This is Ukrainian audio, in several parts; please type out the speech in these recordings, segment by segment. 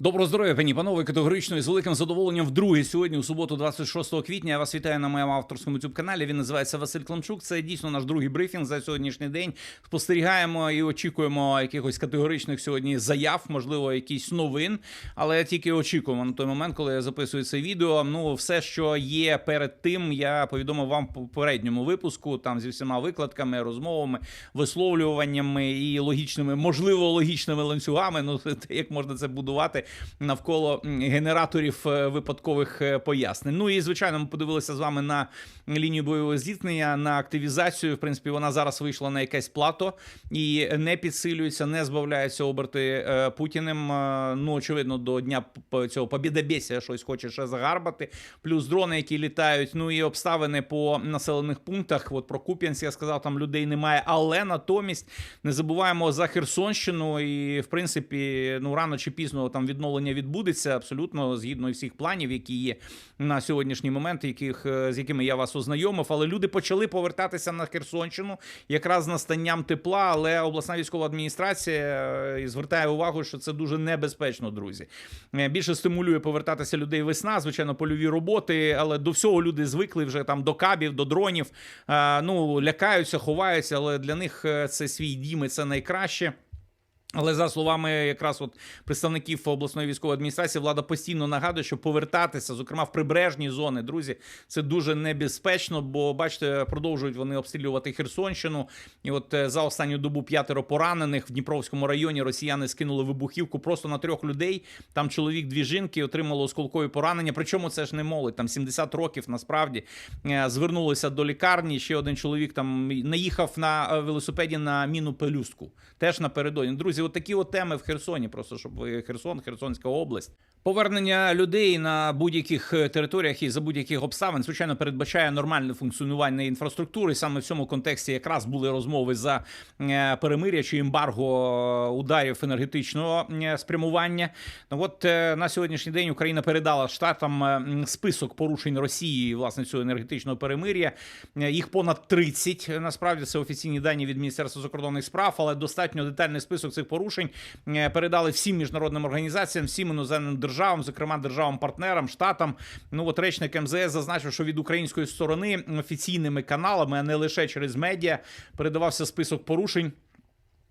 Доброго здоров'я, пані панове, категорично і з великим задоволенням вдруге сьогодні, у суботу, 26 квітня. Я вас вітаю на моєму авторському youtube каналі. Він називається Василь Кламчук. Це дійсно наш другий брифінг за сьогоднішній день. Спостерігаємо і очікуємо якихось категоричних сьогодні заяв, можливо, якісь новин. Але тільки очікуємо на той момент, коли я записую це відео. Ну, все, що є перед тим, я повідомив вам в попередньому випуску, там зі всіма викладками, розмовами, висловлюваннями і логічними, можливо, логічними ланцюгами. Ну, як можна це будувати навколо генераторів е, випадкових е, пояснень. Ну і звичайно, ми подивилися з вами на лінію бойового зіткнення, на активізацію. В принципі, вона зараз вийшла на якесь плато і не підсилюється, не збавляється оберти е, Путіним. Ну, очевидно, до дня цього побідобєсія щось хоче ще загарбати. Плюс дрони, які літають. Ну і обставини по населених пунктах. От про Куп'янськ я сказав, там людей немає. Але натомість не забуваємо за Херсонщину. І в принципі, ну рано чи пізно там відновлення відбудеться абсолютно згідно всіх планів, які є на сьогоднішній момент, яких е, з якими я вас ознайомив. Але люди почали повертатися на Херсонщину якраз настанням тепла. Але обласна військова адміністрація е, звертає увагу, що це дуже небезпечно, друзі. Е, Більше стимулює повертатися людей весна, звичайно, польові роботи, але до всього люди звикли вже там до кабів, до дронів. Ну лякаються, ховаються, але для них це свій дім і це найкраще. Але за словами якраз от представників обласної військової адміністрації, влада постійно нагадує, що повертатися, зокрема в прибережні зони, друзі, це дуже небезпечно, бо бачите, продовжують вони обстрілювати Херсонщину. І от е, за останню добу п'ятеро поранених в Дніпровському районі росіяни скинули вибухівку просто на трьох людей. Там чоловік, дві жінки отримали осколкові поранення. Причому це ж не молодь, там 70 років насправді Е, звернулися до лікарні. Ще один чоловік там наїхав на е, велосипеді на міну пелюстку. Теж напередодні. Друзі, такі от теми в Херсоні, просто щоб ви Херсон, Херсонська область. Повернення людей на будь-яких е, територіях і за будь-яких обставин, звичайно, передбачає нормальне функціонування інфраструктури. Саме в цьому контексті якраз були розмови за е, перемиря чи ембарго ударів енергетичного е, спрямування. Ну от е, на сьогоднішній день Україна передала штатам е, список порушень Росії власне цього енергетичного перемиря. Е, Їх понад 30. Насправді це офіційні дані від Міністерства закордонних справ, але достатньо детальний список цих порушень е, передали всім міжнародним організаціям, всім іноземним державам, зокрема державам-партнерам, штатам. Ну от речник МЗС зазначив, що від української сторони офіційними каналами, а не лише через медіа, передавався список порушень.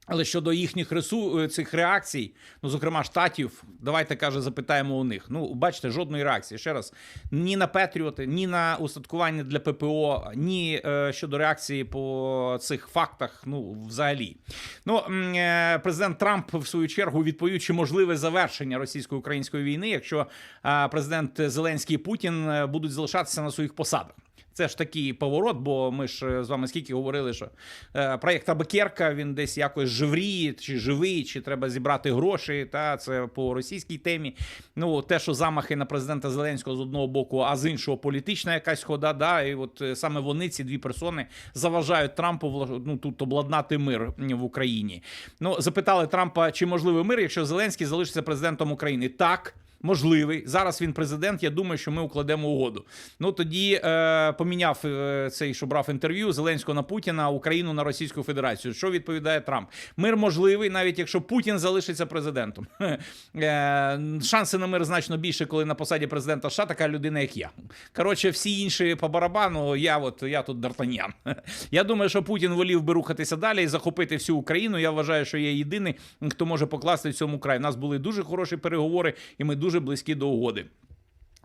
Але щодо їхніх ресу е, цих реакцій, ну зокрема штатів, давайте каже, запитаємо у них. Ну, бачите, жодної реакції. Ще раз, ні на Петріоти, ні на устаткування для ППО, ні е, щодо реакції по цих фактах. Ну, взагалі. Ну е, президент Трамп в свою чергу відповів, чи можливе завершення російсько-української війни, якщо е, президент Зеленський і Путін е, будуть залишатися на своїх посадах. Це ж такий поворот, бо ми ж е, з вами скільки говорили, що е, проєкт Абакерка він десь якось живріє, чи живий, чи треба зібрати гроші. Та це по російській темі. Ну те, що замахи на президента Зеленського з одного боку, а з іншого політична якась хода. Да, і от е, саме вони, ці дві персони, заважають Трампу ну, тут обладнати мир в Україні. Ну запитали Трампа, чи можливий мир, якщо Зеленський залишиться президентом України. Так. Можливий зараз він президент. Я думаю, що ми укладемо угоду. Ну тоді е, поміняв е, цей, що брав інтерв'ю Зеленського на Путіна, Україну на Російську Федерацію. Що відповідає Трамп? Мир можливий, навіть якщо Путін залишиться президентом. Е, шанси на мир значно більше, коли на посаді президента США така людина, як я. Коротше, всі інші по барабану. Я от я тут Д'Артаньян. Я думаю, що Путін волів би рухатися далі і захопити всю Україну. Я вважаю, що я єдиний, хто може покласти в цьому край. У нас були дуже хороші переговори, і ми дуже близькі до угоди.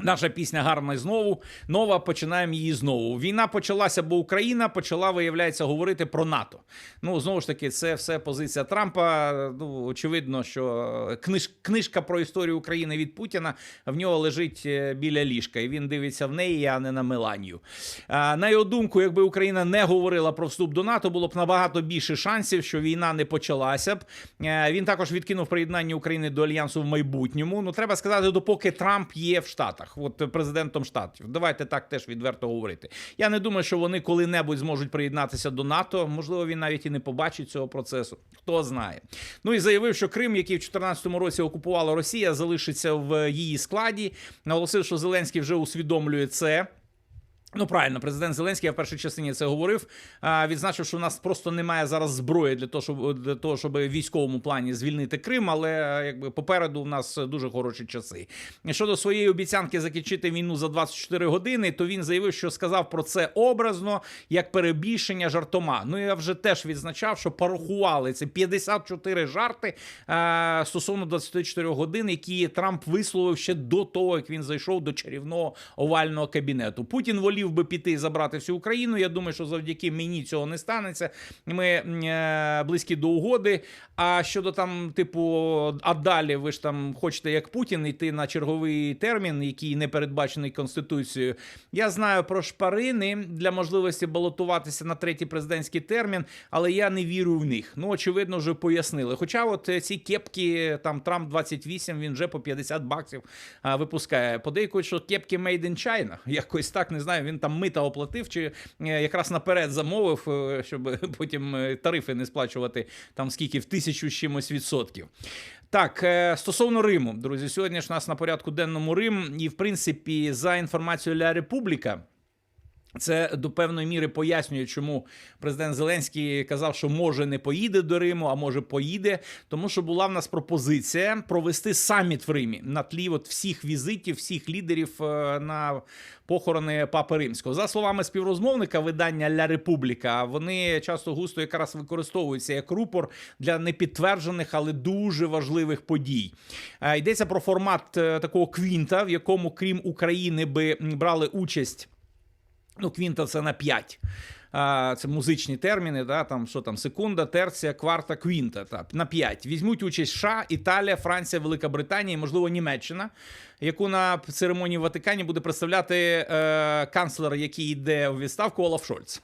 Наша пісня гарна знову нова. Починаємо її знову. Війна почалася, бо Україна почала, виявляється, говорити про НАТО. Ну знову ж таки, це все позиція Трампа. Ну очевидно, що книж, книжка про історію України від Путіна в нього лежить е, біля ліжка, і він дивиться в неї, а не на Меланію. А, на його думку, якби Україна не говорила про вступ до НАТО, було б набагато більше шансів, що війна не почалася б. Е, Він також відкинув приєднання України до альянсу в майбутньому. Ну треба сказати, допоки Трамп є в Штатах, от президентом штатів. Давайте так теж відверто говорити. Я не думаю, що вони коли-небудь зможуть приєднатися до НАТО. Можливо, він навіть і не побачить цього процесу. Хто знає. Ну і заявив, що Крим, який в 2014 році окупувала Росія, залишиться в її складі. Наголосив, що Зеленський вже усвідомлює це. Ну, правильно, президент Зеленський, я в першій частині це говорив. Відзначив, що у нас просто немає зараз зброї для того, щоб для того, щоб в військовому плані звільнити Крим, але якби попереду в нас дуже хороші часи. Щодо своєї обіцянки закінчити війну за 24 години, то він заявив, що сказав про це образно, як перебільшення жартома. Ну я вже теж відзначав, що порахували це 54 жарти стосовно 24 годин, які Трамп висловив ще до того, як він зайшов до чарівного овального кабінету. Путін волів би піти забрати всю Україну. Я думаю, що завдяки мені цього не станеться. Ми е, близькі до угоди. А щодо там, типу, а далі ви ж там хочете, як Путін, йти на черговий термін, який не передбачений конституцією. Я знаю про шпарини для можливості балотуватися на третій президентський термін, але я не вірю в них. Ну, очевидно, вже пояснили. Хоча, от е, ці кепки, там Трамп 28, він вже по 50 баксів випускає. Подейкують, що кепки made in China. Якось так не знаю. Він там мита оплатив, чи е, якраз наперед замовив, е, щоб потім е, тарифи не сплачувати там скільки в тисячу з чимось відсотків. Так, стосовно Риму, друзі, сьогодні ж у нас на порядку денному Рим, і в принципі, за інформацією Ля Републіка. Це до певної міри пояснює, чому президент Зеленський казав, що може не поїде до Риму, а може поїде, тому що була в нас пропозиція провести саміт в Римі на тлі от всіх візитів, всіх лідерів е, на похорони Папи Римського. За словами співрозмовника видання Ля Републіка, вони часто густо якраз використовуються як рупор для непідтверджених, але дуже важливих подій. Е, Йдеться про формат е, такого квінта, в якому, крім України, би брали участь. Ну, квінта це на 5. А, це музичні терміни, да, там, що там, секунда, терція, кварта, квінта. Та, на 5. Візьмуть участь США, Італія, Франція, Велика Британія і, можливо, Німеччина, яку на церемонії в Ватикані буде представляти е, канцлер, який йде у відставку Олаф Шольц.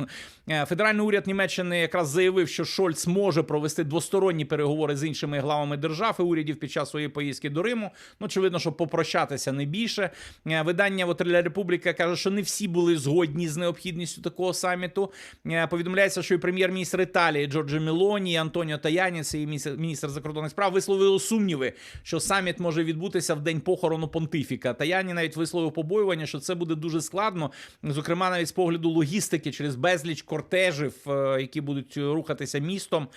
Е, Федеральний уряд Німеччини якраз заявив, що Шольц може провести двосторонні переговори з іншими главами держав і урядів під час своєї поїздки до Риму. Ну, очевидно, щоб попрощатися не більше. Е, Видання от Ля Републіка каже, що не всі були згодні з необхідністю такого саміту. Е, Повідомляється, що і прем'єр-міністр Італії Джорджо Мелоні, і Антоніо Таяніс, і міністр- закордонних справ висловили сумніви, що саміт може відбутися в день похорону понтифіка. Таяні навіть висловив побоювання, що це буде дуже складно, зокрема навіть з погляду логістики через безліч кортежів, е, які будуть рухатися містом.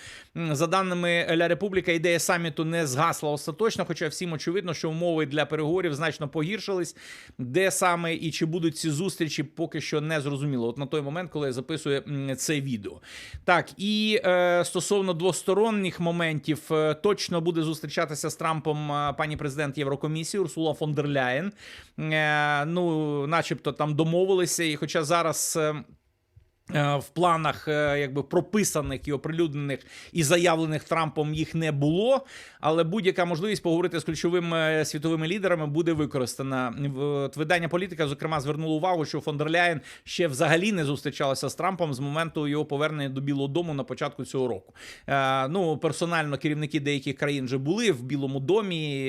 За даними Ля Републіка, ідея саміту не згасла остаточно, хоча всім очевидно, що умови для переговорів значно погіршились. Де саме і чи будуть ці зустрічі, поки що не зрозуміло. От на той момент, коли я записую це відео. Так, і е, стосовно двосторонніх моментів, е, точно буде зустрічатися з Трампом е, пані президент Єврокомісії Урсула фон дер Ляєн. Е, ну, начебто там домовилися, і хоча зараз. Е, Е, В планах, е, якби прописаних і оприлюднених і заявлених Трампом їх не було. Але будь-яка можливість поговорити з ключовими світовими лідерами буде використана. Видання політика, зокрема, звернуло увагу, що фон дер Ляєн ще взагалі не зустрічалася з Трампом з моменту його повернення до Білого Дому на початку цього року. Е, Ну персонально керівники деяких країн вже були в Білому домі.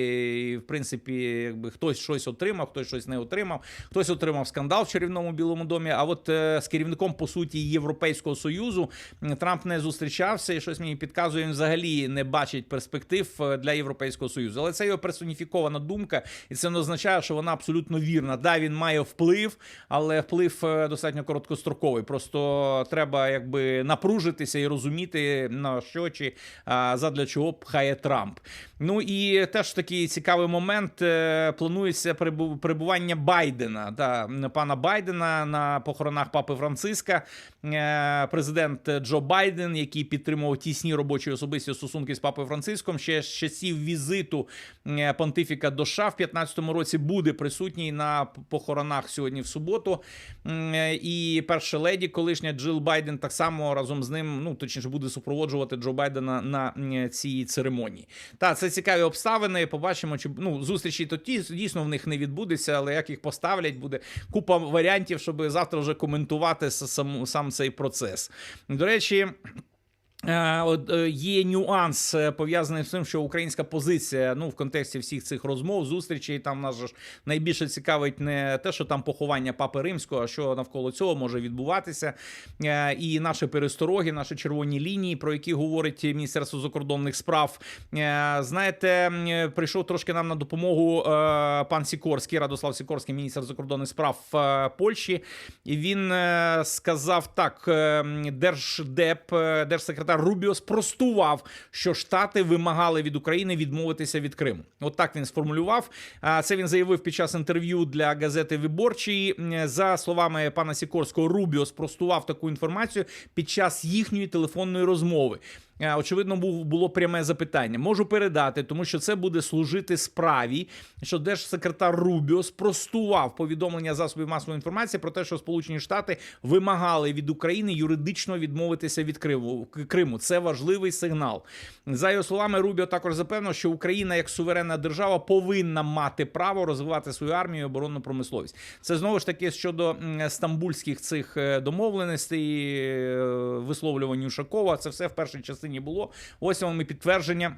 І, в принципі, якби хтось щось отримав, хтось щось не отримав, хтось отримав скандал в чарівному Білому домі. А от е, з керівником по суті Європейського союзу Трамп не зустрічався, і щось мені підказує, він взагалі не бачить перспектив е, для Європейського союзу. Але це його персоніфікована думка, і це не означає, що вона абсолютно вірна. Да, він має вплив, але вплив е, достатньо короткостроковий. Просто треба якби напружитися і розуміти на що чи задля чого пхає Трамп. Ну і теж такий цікавий момент. е, Планується перебу- перебування Байдена та пана Байдена на похоронах папи Франциска. Е, Президент Джо Байден, який підтримував тісні робочі особисті стосунки з папою Франциском, ще з часів візиту е, понтифіка до США в 15-му році буде присутній на похоронах сьогодні в суботу. Е, І перша леді, колишня Джил Байден, так само разом з ним, ну точніше, буде супроводжувати Джо Байдена на цій церемонії. Та це цікаві обставини. Побачимо, чи ну зустрічі то дійсно в них не відбудеться, але як їх поставлять, буде купа варіантів, щоб завтра вже коментувати с- сам, цей процес. До речі. Е, е, є нюанс е, пов'язаний з тим, що українська позиція, ну в контексті всіх цих розмов, зустрічей, там нас ж найбільше цікавить не те, що там поховання папи римського, а що навколо цього може відбуватися. І наші перестороги, наші червоні лінії, про які говорить Міністерство закордонних справ. Знаєте, прийшов трошки нам на допомогу пан Сікорський, Радослав Сікорський, міністр закордонних справ Польщі. І він сказав так: держдеп, е, держсекретар Рубіо спростував, що Штати вимагали від України відмовитися від Криму. От так він сформулював. Це він заявив під час інтерв'ю для газети Виборчої. За словами пана Сікорського, Рубіо спростував таку інформацію під час їхньої телефонної розмови. Е, Очевидно, був було пряме запитання. Можу передати, тому що це буде служити справі, що держсекретар Рубіо спростував повідомлення засобів масової інформації про те, що Сполучені Штати вимагали від України юридично відмовитися від Криму. Криму. Це важливий сигнал. За його словами, Рубіо також запевнив, що Україна як суверенна держава повинна мати право розвивати свою армію і оборонну промисловість. Це знову ж таки щодо стамбульських цих е, домовленостей, е, висловлювань Ушакова. Це все в першій частині було. Ось вам і підтвердження.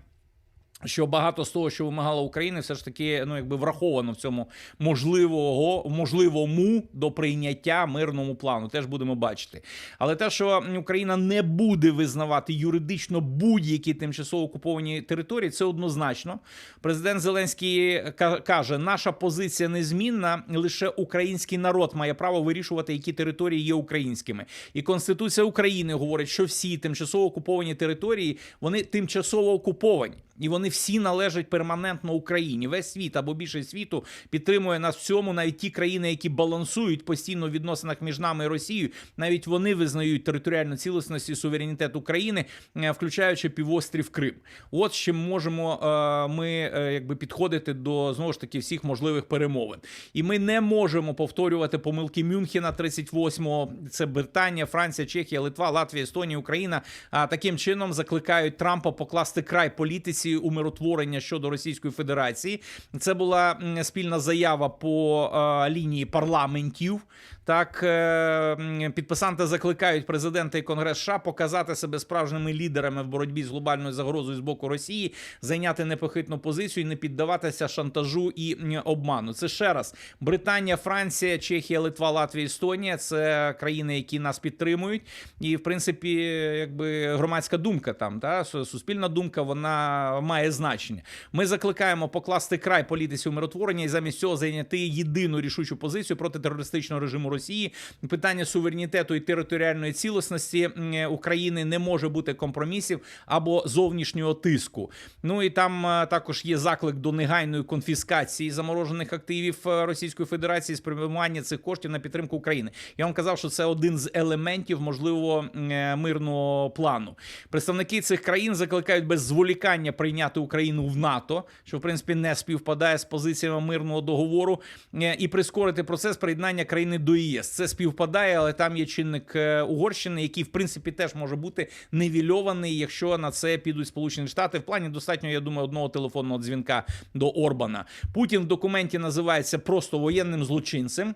Що багато з того, що вимагала Україна, все ж таки ну якби враховано в цьому можливого можливому до прийняття мирному плану. Теж будемо бачити. Але те, що Україна не буде визнавати юридично будь-які тимчасово окуповані території, це однозначно. Президент Зеленський каже: наша позиція незмінна. Лише український народ має право вирішувати, які території є українськими. І Конституція України говорить, що всі тимчасово окуповані території вони тимчасово окуповані. І вони всі належать перманентно Україні. Весь світ або більшість світу підтримує нас в цьому. Навіть ті країни, які балансують постійно в відносинах між нами і Росією, навіть вони визнають територіальну цілісність і суверенітет України, е, включаючи півострів Крим. От з чим можемо е, ми е, якби підходити до знову ж таки всіх можливих перемовин. І ми не можемо повторювати помилки Мюнхена 38-го. Це Британія, Франція, Чехія, Литва, Латвія, Естонія, Україна. А таким чином закликають Трампа покласти край політиці умиротворення щодо Російської Федерації. Це була спільна заява по е, лінії парламентів. Так, е, підписанти закликають президента і Конгрес США показати себе справжніми лідерами в боротьбі з глобальною загрозою з боку Росії, зайняти непохитну позицію і не піддаватися шантажу і обману. Це ще раз Британія, Франція, Чехія, Литва, Латвія, Естонія це країни, які нас підтримують. І в принципі, якби громадська думка там, та суспільна думка, вона має значення. Ми закликаємо покласти край політиці умиротворення і замість цього зайняти єдину рішучу позицію проти терористичного режиму Росії. Питання суверенітету і територіальної цілісності України не може бути компромісів або зовнішнього тиску. Ну і там е, також є заклик до негайної конфіскації заморожених активів е, Російської Федерації, з спрямування цих коштів на підтримку України. Я вам казав, що це один з елементів можливо е, мирного плану. Представники цих країн закликають без зволікання прийняти Україну в НАТО, що в принципі не співпадає з позиціями мирного договору, е, і прискорити процес приєднання країни до ЄС. Це співпадає, але там є чинник е, Угорщини, який в принципі теж може бути невільований, якщо на це підуть Сполучені Штати. В плані достатньо, я думаю, одного телефонного дзвінка до Орбана. Путін в документі називається просто воєнним злочинцем.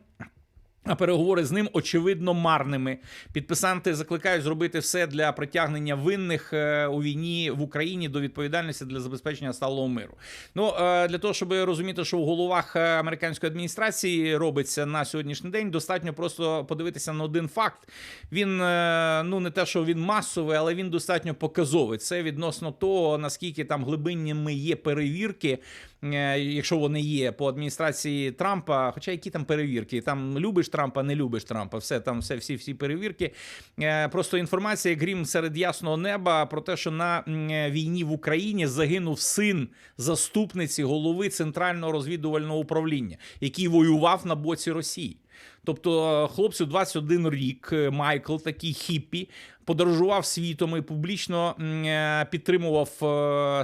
А переговори з ним очевидно марними. Підписанти закликають зробити все для притягнення винних е, у війні в Україні до відповідальності для забезпечення сталого миру. Ну е, для того, щоб розуміти, що в головах е, американської адміністрації робиться на сьогоднішній день, достатньо просто подивитися на один факт. Він ну не те, що він масовий, але він достатньо показовий. Це відносно того, наскільки там глибинними є перевірки. Е, Якщо вони є по адміністрації Трампа, хоча які там перевірки, там любиш Трампа, не любиш Трампа, все там, все, всі всі перевірки. Е, Просто інформація грім серед ясного неба про те, що на війні в Україні загинув син заступниці голови центрального розвідувального управління, який воював на боці Росії. Тобто, е, хлопцю 21 рік, е, Майкл, такий хіппі, подорожував світом і публічно е, підтримував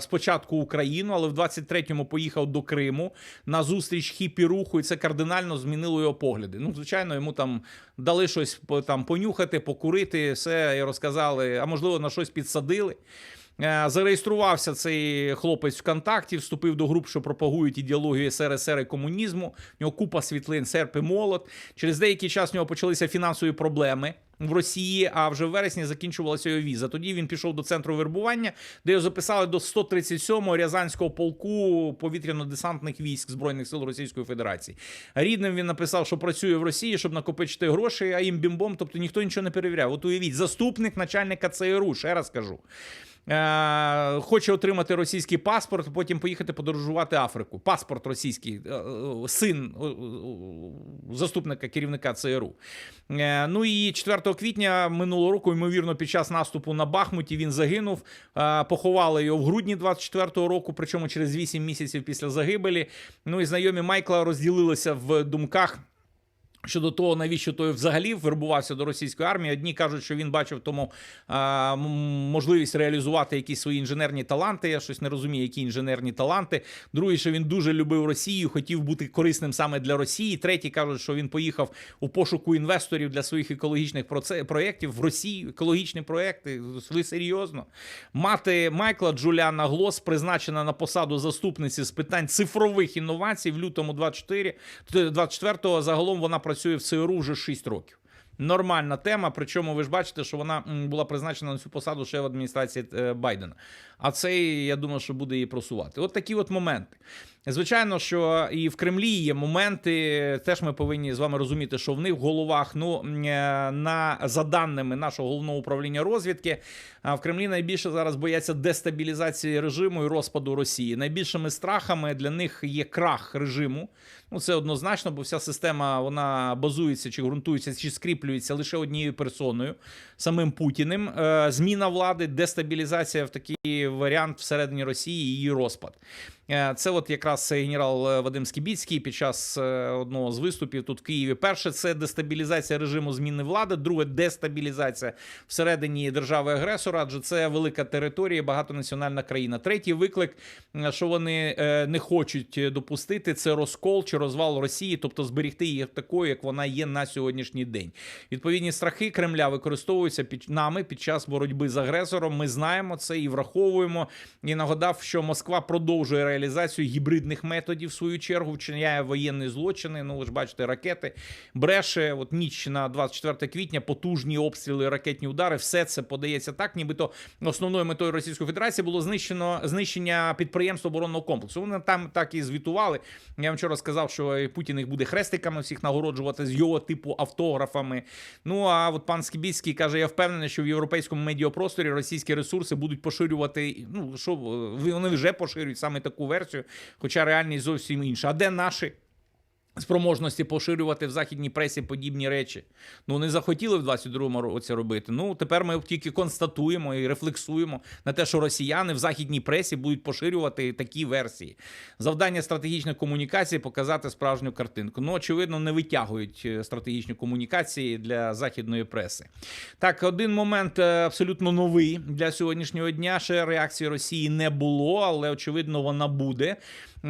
спочатку Україну, але в 23-му поїхав до Криму на зустріч хіппі руху, і це кардинально змінило його погляди. Ну, звичайно, йому там дали щось там понюхати, покурити, все і розказали, а можливо на щось підсадили. Е, Зареєструвався цей хлопець ВКонтакті, вступив до груп, що пропагують ідеологію СРСР і комунізму. В нього купа світлин, серп і молот. Через деякий час в нього почалися фінансові проблеми. в Росії, а вже в вересні закінчувалася його віза. Тоді він пішов до центру вербування, де його записали до 137-го Рязанського полку повітряно-десантних військ Збройних сил Російської Федерації. Рідним він написав, що працює в Росії, щоб накопичити гроші, а їм бімбом, тобто ніхто нічого не перевіряв. От уявіть, заступник начальника ЦРУ, ще раз кажу. Е, хоче отримати російський паспорт, потім поїхати подорожувати Африку. Паспорт російський, е, е, син заступника керівника ЦРУ. Ну і 4 квітня минулого року, ймовірно, під час наступу на Бахмуті він загинув. Поховали його в грудні 24-го року, причому через 8 місяців після загибелі. Ну і знайомі Майкла розділилися в думках. Щодо того, навіщо той взагалі вербувався до російської армії, одні кажуть, що він бачив тому а, можливість реалізувати якісь свої інженерні таланти. Я щось не розумію, які інженерні таланти. Другі, що він дуже любив Росію, хотів бути корисним саме для Росії. Треті кажуть, що він поїхав у пошуку інвесторів для своїх екологічних проєктів в Росію. Екологічні проєкти. Ви серйозно? Мати Майкла Джуліана Глос призначена на посаду заступниці з питань цифрових інновацій в лютому 24 24-го. Загалом вона працює в ЦРУ вже 6 років. Нормальна тема. Причому ви ж бачите, що вона була призначена на цю посаду ще в адміністрації е, Байдена. А цей, я думаю, що буде її просувати. От такі от моменти. Звичайно, що і в Кремлі є моменти. Теж ми повинні з вами розуміти, що в них в головах, ну е, на за даними нашого головного управління розвідки, а в Кремлі найбільше зараз бояться дестабілізації режиму і розпаду Росії. Найбільшими страхами для них є крах режиму. Ну це однозначно, бо вся система вона базується чи ґрунтується, чи скріплюється лише однією персоною, самим Путіним. Е, Зміна влади, дестабілізація в такий варіант всередині Росії, її розпад. Е, Це от якраз генерал е, Вадим Скібіцький під час е, одного з виступів тут в Києві. Перше це дестабілізація режиму зміни влади. Друге дестабілізація всередині держави-агресора, адже це велика територія, багатонаціональна країна. Третій виклик, е, що вони е, не хочуть допустити, це розкол чи розвал Росії, тобто зберігти її такою, як вона є на сьогоднішній день. Відповідні страхи Кремля використовуються під нами під час боротьби з агресором. Ми знаємо це і враховуємо. І нагадав, що Москва продовжує реалізацію гібридних методів в свою чергу, вчиняє воєнні злочини. Ну, ви ж бачите, ракети бреше. От ніч на 24 квітня, потужні обстріли, ракетні удари. Все це подається так, нібито основною метою Російської Федерації було знищено знищення підприємств оборонного комплексу. Вони там так і звітували. Я вам вчора сказав, що Путін їх буде хрестиками всіх нагороджувати з його типу автографами. Ну а от пан Скібіцький каже: я впевнений, що в європейському медіапросторі російські ресурси будуть поширювати. Ну що вони вже поширюють саме таку версію, хоча реальність зовсім інша. А де наші? Спроможності поширювати в західній пресі подібні речі. Ну вони захотіли в 22-му році робити. Ну тепер ми тільки констатуємо і рефлексуємо на те, що росіяни в західній пресі будуть поширювати такі версії. Завдання стратегічної комунікації показати справжню картинку. Ну, очевидно, не витягують е, стратегічні комунікації для західної преси. Так, один момент е, абсолютно новий для сьогоднішнього дня. Ще реакції Росії не було, але очевидно вона буде.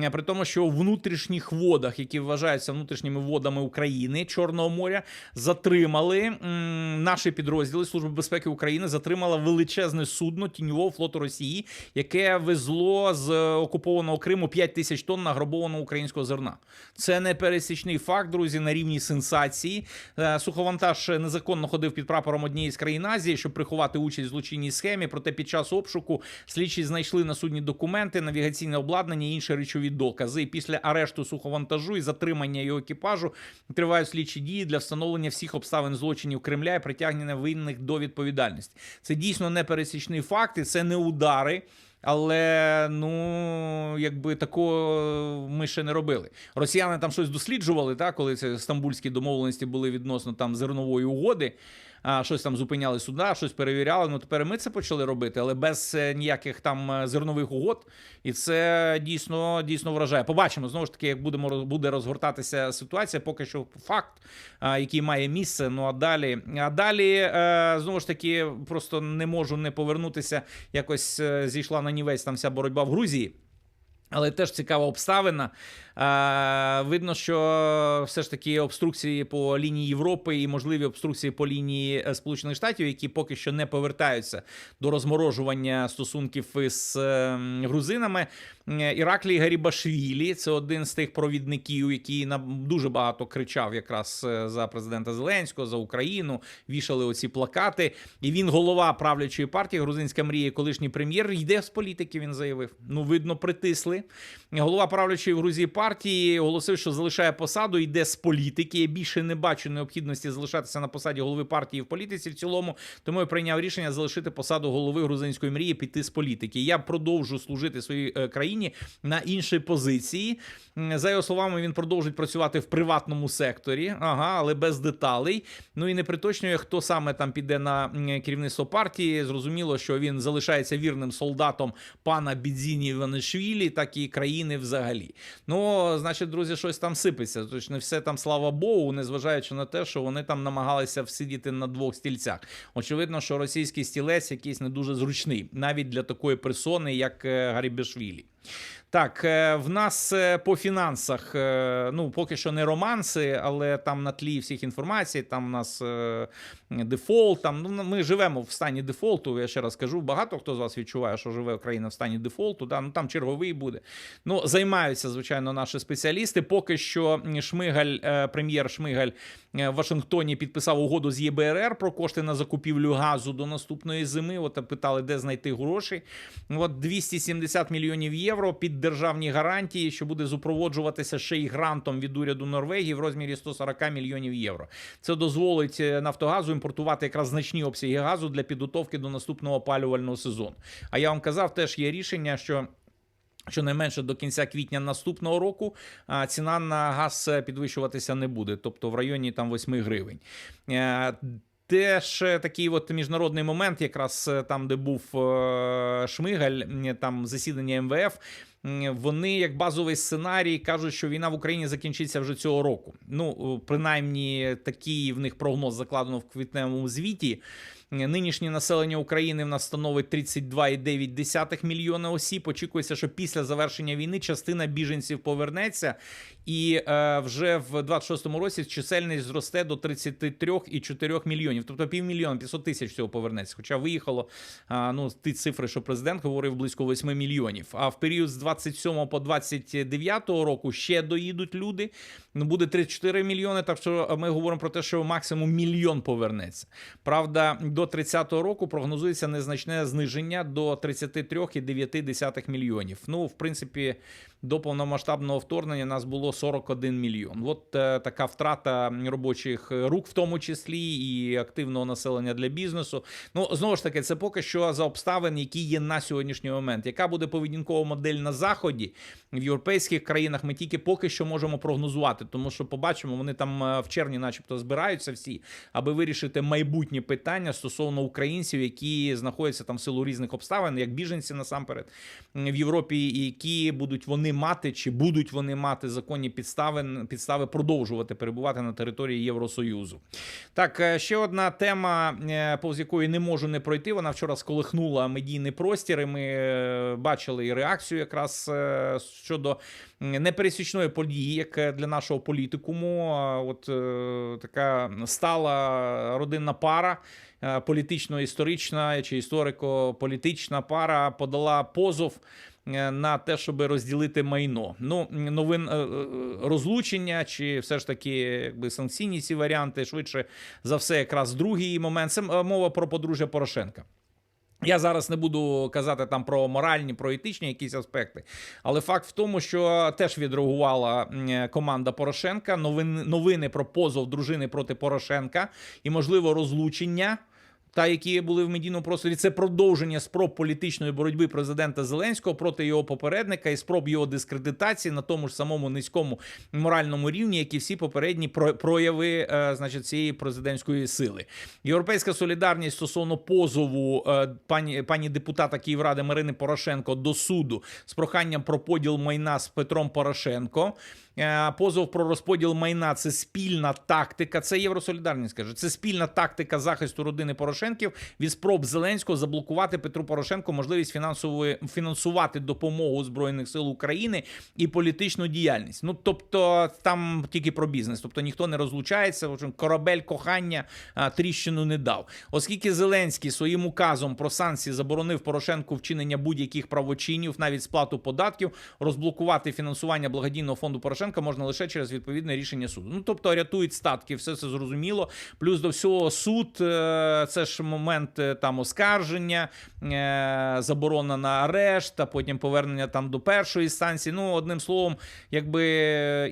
Е, При тому, що у внутрішніх водах, які вважаються внутрішніми водами України Чорного моря, затримали наші підрозділи Служби безпеки України, затримала величезне судно тіньового флоту Росії, яке везло з окупованого Криму 5 тисяч тонн награбованого українського зерна. Це не пересічний факт, друзі, на рівні сенсації. Е, Суховантаж незаконно ходив під прапором однієї з країн Азії, щоб приховати участь в злочинній схемі. Проте під час обшуку слідчі знайшли на судні документи, навігаційне обладнання і інші речові докази. І після арешту суховантажу і затримання його екіпажу тривають слідчі дії для встановлення всіх обставин злочинів Кремля і притягнення винних до відповідальності. Це дійсно не пересічний факт, і це не удари. Але ну якби такого ми ще не робили. Росіяни там щось досліджували, так, коли це стамбульські домовленості були відносно там зернової угоди. А щось там зупиняли суда, щось перевіряли. Ну тепер ми це почали робити, але без е, ніяких там е, зернових угод. І це дійсно дійсно вражає. Побачимо знову ж таки, як будемо буде розгортатися ситуація. Поки що факт, який має місце. Ну а далі, а далі е, знову ж таки, просто не можу не повернутися. Якось зійшла на нівець там вся боротьба в Грузії. Але теж цікава обставина. Видно, що все ж таки обструкції по лінії Європи і можливі обструкції по лінії е, Сполучених Штатів, які поки що не повертаються до розморожування стосунків із е, грузинами. Іраклій Гарібашвілі це один з тих провідників, який нам дуже багато кричав якраз е, за президента Зеленського, за Україну. Вішали оці плакати. І він голова правлячої партії Грузинська мрія, колишній прем'єр. Йде з політики. Він заявив. Ну, видно, притисли. Голова правлячої в Грузії партії оголосив, що залишає посаду, йде з політики. Я більше не бачу необхідності залишатися на посаді голови партії в політиці в цілому. Тому я прийняв рішення залишити посаду голови грузинської мрії, піти з політики. Я продовжу служити своїй е, країні на іншій позиції. За його словами, він продовжить працювати в приватному секторі, ага, але без деталей. Ну і не приточнює, хто саме там піде на керівництво партії. Зрозуміло, що він залишається вірним солдатом пана Бідзіні Іванишвілі, так і країни взагалі. Ну, значить, друзі, щось там сипеться. Тож не все там, слава Богу, незважаючи на те, що вони там намагалися всидіти на двох стільцях. Очевидно, що російський стілець якийсь не дуже зручний, навіть для такої персони, як Гарібешвілі. Гарібішвілі. Так, е, в нас е, по фінансах, е, ну поки що не романси, але там на тлі всіх інформацій, там у нас дефолт. Там ну ми живемо в стані дефолту. Я ще раз кажу, багато хто з вас відчуває, що живе Україна в стані дефолту. Да? Ну там черговий буде. Ну займаються звичайно наші спеціалісти. Поки що Шмигаль, прем'єр Шмигаль в Вашингтоні підписав угоду з ЄБРР про кошти на закупівлю газу до наступної зими. От питали, де знайти гроші. От 270 мільйонів євро під державні гарантії, що буде супроводжуватися ще й грантом від уряду Норвегії в розмірі 140 мільйонів євро. Це дозволить е, Нафтогазу імпортувати якраз значні обсяги газу для підготовки до наступного опалювального сезону. А я вам казав, теж є рішення, що. Щонайменше до кінця квітня наступного року ціна на газ е, підвищуватися не буде, тобто в районі там 8 гривень. Е, Теж такий от міжнародний момент, якраз там, де був Шмигаль, там засідання МВФ. Вони як базовий сценарій кажуть, що війна в Україні закінчиться вже цього року. Ну, принаймні, такий в них прогноз закладено в квітневому звіті. Нинішнє населення України в нас становить 32,9 мільйона осіб. Очікується, що після завершення війни частина біженців повернеться, і е, вже в 26-му році чисельність зросте до 33,4 мільйонів, тобто півмільйона 500 тисяч всього повернеться. Хоча виїхало а, ну ті цифри, що президент говорив, близько 8 мільйонів. А в період з 27 по 29 року ще доїдуть люди. Ну буде 34 мільйони. Так що ми говоримо про те, що максимум мільйон повернеться. Правда, до 30-го року прогнозується незначне зниження до 33,9 мільйонів. Ну, в принципі, до повномасштабного вторгнення нас було 41 мільйон. От е, така втрата робочих рук, в тому числі, і активного населення для бізнесу. Ну знову ж таки, це поки що за обставин, які є на сьогоднішній момент. Яка буде поведінкова модель на заході в європейських країнах? Ми тільки поки що можемо прогнозувати, тому що побачимо, вони там е, в червні, начебто, збираються всі, аби вирішити майбутні питання стосовно українців, які знаходяться там в силу різних обставин, як біженці насамперед в Європі, які будуть вони мати чи будуть вони мати законні підстави підстави продовжувати перебувати на території Євросоюзу. Так, е, ще одна тема, е, повз якої не можу не пройти. Вона вчора сколихнула медійний простір. і Ми е, бачили і реакцію якраз щодо непересічної події, як для нашого політикуму. От така стала родинна пара. Е, Політично-історична чи історико-політична пара подала позов е, на те, щоб розділити майно. Ну, новин е, розлучення, чи все ж таки якби санкційні ці варіанти, швидше за все, якраз другий момент. Це мова про подружжя Порошенка. Я зараз не буду казати там про моральні, про етичні якісь аспекти, але факт в тому, що теж відреагувала команда Порошенка. Новини, новини про позов дружини проти Порошенка і можливо розлучення. Та які були в медійному просторі, це продовження спроб політичної боротьби президента Зеленського проти його попередника і спроб його дискредитації на тому ж самому низькому моральному рівні, як і всі попередні про- прояви, е, значить, цієї президентської сили. Європейська солідарність стосовно позову е, пані пані депутата Київради Марини Порошенко до суду з проханням про поділ майна з Петром Порошенко. Е, Позов про розподіл майна це спільна тактика. Це Євросолідарність каже. Це спільна тактика захисту родини Порошенків від спроб Зеленського заблокувати Петру Порошенку можливість фінансової фінансувати допомогу збройних сил України і політичну діяльність. Ну тобто там тільки про бізнес, тобто ніхто не розлучається. Корабель кохання тріщину не дав, оскільки Зеленський своїм указом про санкції заборонив Порошенку вчинення будь-яких правочинів, навіть сплату податків, розблокувати фінансування благодійного фонду Порошенка можна лише через відповідне рішення суду. Ну тобто рятують статки, все це зрозуміло. Плюс до всього суд е, це ж момент е, там оскарження, е, заборона на арешт, а потім повернення там до першої інстанції. Ну, одним словом, якби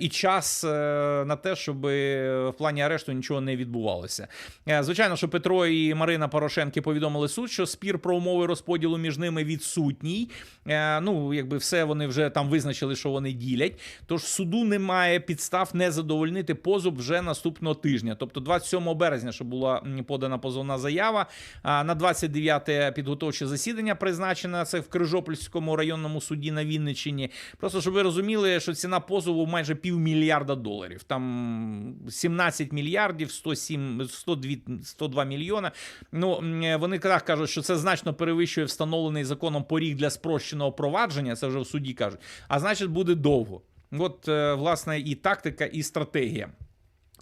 і час на те, щоб в плані арешту нічого не відбувалося. Звичайно, що Петро і Марина Порошенки повідомили суд, що спір про умови розподілу між ними відсутній. Ну, якби все вони вже там визначили, що вони ділять. Тож суду немає підстав не задовольнити позов вже наступного тижня, тобто 27 березня, що була подана позовна заява. А на 29 підготовче засідання призначено це в Крижопільському районному суді на Вінниччині. Просто щоб ви розуміли, що ціна позову майже півмільярда доларів. Там 17 мільярдів 107, 102, 102 мільйона. Ну вони так кажуть, що це значно перевищує встановлений законом поріг для спрощеного провадження. Це вже в суді кажуть. А значить, буде довго. От, е, власне, і тактика, і стратегія.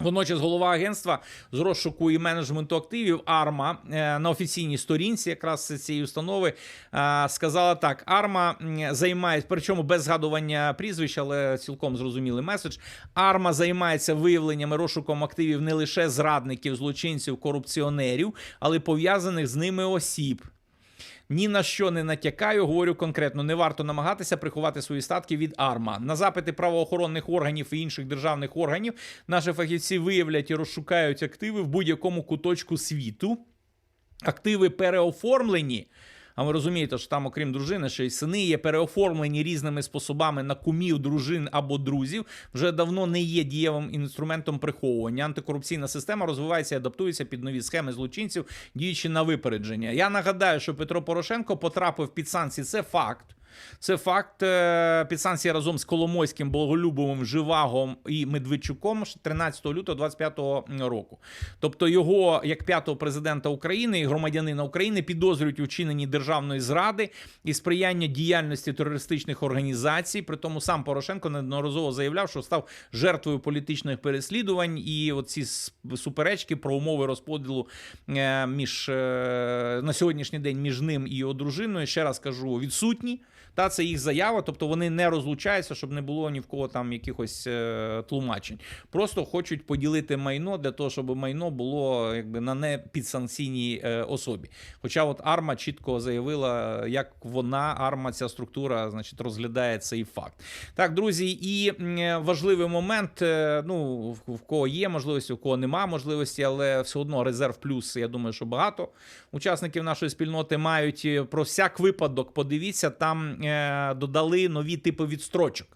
Водночас голова агентства з розшуку і менеджменту активів Арма е, на офіційній сторінці, якраз цієї установи, е, сказала так: Арма м, займає, причому без згадування прізвищ, але цілком зрозумілий меседж. Арма займається виявленням розшуком активів не лише зрадників, злочинців, корупціонерів, але пов'язаних з ними осіб. Ні на що не натякаю, говорю конкретно, не варто намагатися приховати свої статки від АРМА. На запити правоохоронних органів і інших державних органів наші фахівці виявлять і розшукають активи в будь-якому куточку світу. Активи переоформлені. А ви розумієте, що там, окрім дружини, ще й сини є переоформлені різними способами на кумів, дружин або друзів. Вже давно не є дієвим інструментом приховування. Антикорупційна система розвивається і адаптується під нові схеми злочинців, діючи на випередження. Я нагадаю, що Петро Порошенко потрапив під санкції. Це факт. Це факт е, під санкції разом з Коломойським, Боголюбовим, Живагом і Медведчуком 13 лютого 25 року. Тобто його як п'ятого президента України і громадянина України підозрюють у вчиненні державної зради і сприяння діяльності терористичних організацій. При тому сам Порошенко неодноразово заявляв, що став жертвою політичних переслідувань, і оці суперечки про умови розподілу е, між е, на сьогоднішній день між ним і його дружиною. Ще раз кажу, відсутні. Та це їх заява, тобто вони не розлучаються, щоб не було ні в кого там якихось е, тлумачень. Просто хочуть поділити майно для того, щоб майно було якби на не підсанкційній е, особі. Хоча от Арма чітко заявила, як вона, Арма, ця структура, значить, розглядає цей факт. Так, друзі, і важливий момент. е, Ну, в кого є можливості, у кого нема можливості, але все одно резерв плюс. Я думаю, що багато учасників нашої спільноти мають е, про всяк випадок. Подивіться, там е, додали нові типи відстрочок.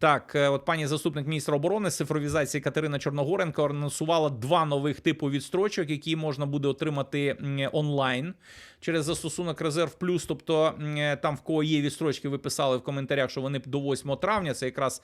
Так, е, от пані заступник міністра оборони цифровізації Катерина Чорногоренко анонсувала два нових типу відстрочок, які можна буде отримати онлайн через застосунок Резерв Плюс. Тобто е, там в кого є відстрочки, ви писали в коментарях, що вони до 8 травня. Це якраз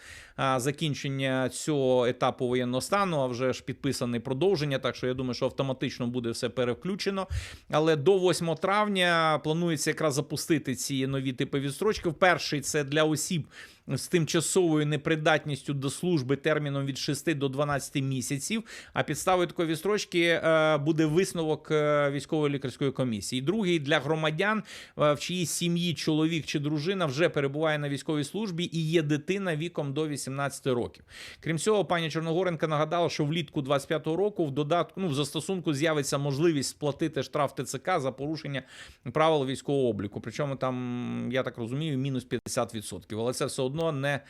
закінчення цього етапу воєнного стану. А вже ж підписане продовження. Так що я думаю, що автоматично буде все перевключено. Але до 8 травня планується якраз запустити ці нові типи відстрочки. Перший це для осіб з тимчасовою непридатністю до служби терміном від 6 до 12 місяців. А підставою такої відстрочки е, буде висновок е, військової лікарської комісії. Другий для громадян, е, в чиїй сім'ї чоловік чи дружина вже перебуває на військовій службі і є дитина віком до 18 років. Крім цього, пані Чорногоренка нагадала, що влітку 25-го року в додатку ну в застосунку з'явиться можливість сплатити штраф ТЦК за порушення правил військового обліку. Причому там, я так розумію, мінус 50%. Але це все одно не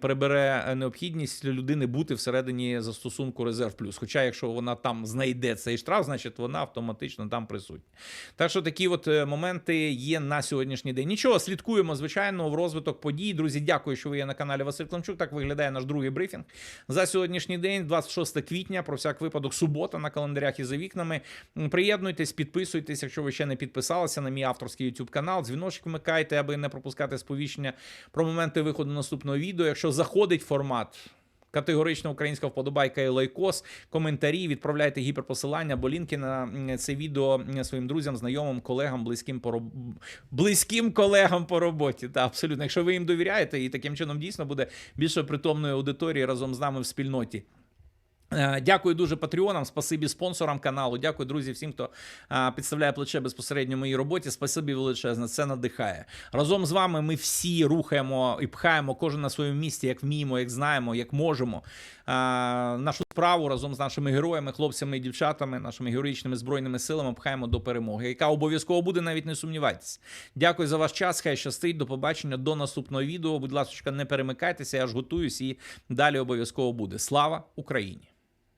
прибере необхідність людини бути всередині застосунку Резерв Плюс. Хоча, якщо вона там знайде цей штраф, значить вона автоматично там присутня. Так що такі от е, моменти є на сьогоднішній день. Нічого, слідкуємо, звичайно, в розвиток подій. Друзі, дякую, що ви є на каналі Василь Климчук. Так виглядає наш другий брифінг за сьогоднішній день, 26 квітня. Про всяк випадок, субота на календарях і за вікнами. Приєднуйтесь, підписуйтесь, якщо ви ще не підписалися на мій авторський YouTube канал. Дзвіночок вмикайте, аби не пропускати сповіщення про моменти виходу наступного відео. Якщо заходить формат. Категорично українська вподобайка і лайкос, коментарі, відправляйте гіперпосилання або лінки на це відео своїм друзям, знайомим, колегам, близьким по роб... близьким колегам по роботі. Та абсолютно, якщо ви їм довіряєте, і таким чином дійсно буде більше притомної аудиторії разом з нами в спільноті. Е, Дякую дуже патреонам, спасибі спонсорам каналу. Дякую, друзі, всім, хто підставляє плече безпосередньо моїй роботі. Спасибі величезне, це надихає. Разом з вами ми всі рухаємо і пхаємо кожен на своєму місці, як вміємо, як знаємо, як можемо. Нашу справу разом з нашими героями, хлопцями і дівчатами, нашими героїчними збройними силами пхаємо до перемоги, яка обов'язково буде, навіть не сумнівайтесь. Дякую за ваш час. Хай щастить. До побачення, до наступного відео. Будь ласка, не перемикайтеся, я ж готуюсь і далі обов'язково буде. Слава Україні!